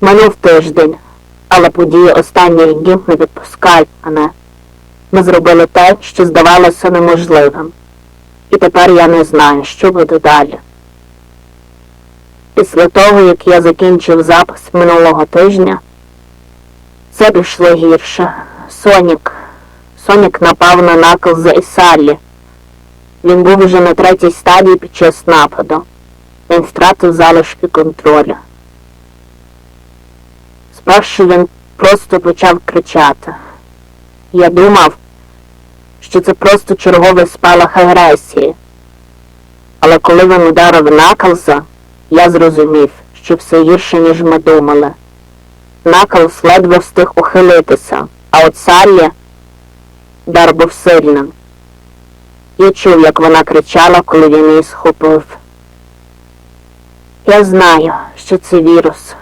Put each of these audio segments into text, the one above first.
Минув тиждень, але події останніх днів не відпускають мене. Ми зробили те, що здавалося неможливим. І тепер я не знаю, що буде далі. Після того, як я закінчив запис минулого тижня, все пішло гірше. Сонік. Сонік напав на Наклза і Саллі. Він був уже на третій стадії під час нападу. Він втратив залишки контролю. Спершу він просто почав кричати. Я думав, що це просто черговий спалах агресії. Але коли він ударив Наклза, я зрозумів, що все гірше, ніж ми думали. Наклз ледве встиг ухилитися, а от Саллі дар був сильним. Я чув, як вона кричала, коли він її схопив. Я знаю, що це вірус,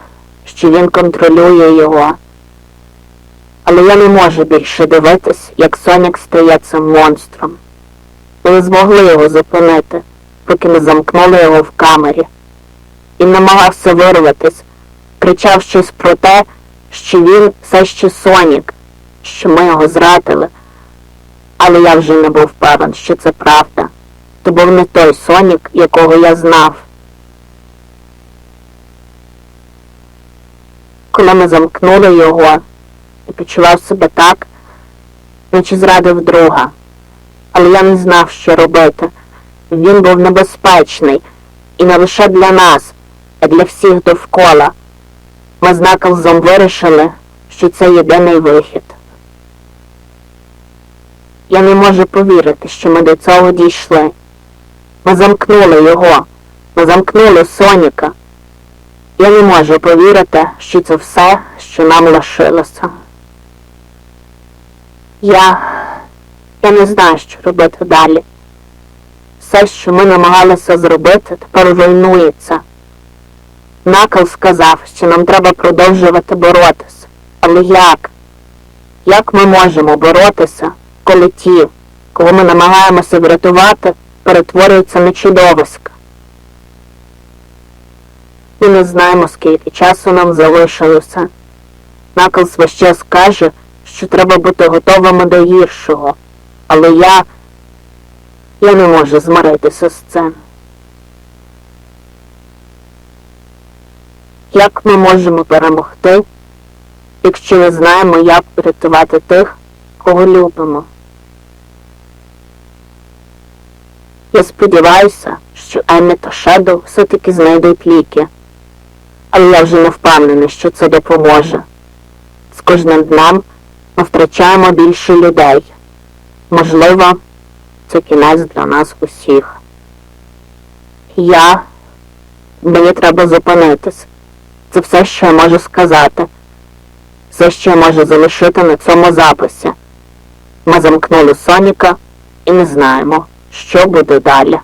що він контролює його. Але я не можу більше дивитись, як Сонік стає цим монстром. Ми не змогли його зупинити, поки не замкнули його в камері. Він намагався вирватись, кричав щось про те, що він все ще Сонік, що ми його зрадили. Але я вже не був певен, що це правда. То був не той Сонік, якого я знав. Коли ми замкнули його, і почував себе так, наче зрадив друга. Але я не знав, що робити. Він був небезпечний, і не лише для нас, а для всіх довкола. Ми з Наклзом вирішили, що це єдиний вихід. Я не можу повірити, що ми до цього дійшли. Ми замкнули його, ми замкнули Соніка. Я не можу повірити, що це все, що нам лишилося. Я. я не знаю, що робити далі. Все, що ми намагалися зробити, тепер руйнується. Накл сказав, що нам треба продовжувати боротися. Але як? Як ми можемо боротися, коли ті, кого ми намагаємося врятувати, перетворюються на чудовиська? Ми не знаємо, скільки часу нам залишилося. Наклз весь час каже, що треба бути готовими до гіршого. Але я. я не можу змиритися з цим. Як ми можемо перемогти, якщо не знаємо, як врятувати тих, кого любимо? Я сподіваюся, що Еммі та Шедоу все-таки знайдуть ліки. Але я вже не впевнений, що це допоможе. З кожним днем ми втрачаємо більше людей. Можливо, це кінець для нас усіх. Я мені треба зупинитись. Це все, що я можу сказати. Все, що я можу залишити на цьому записі. Ми замкнули Соніка і не знаємо, що буде далі.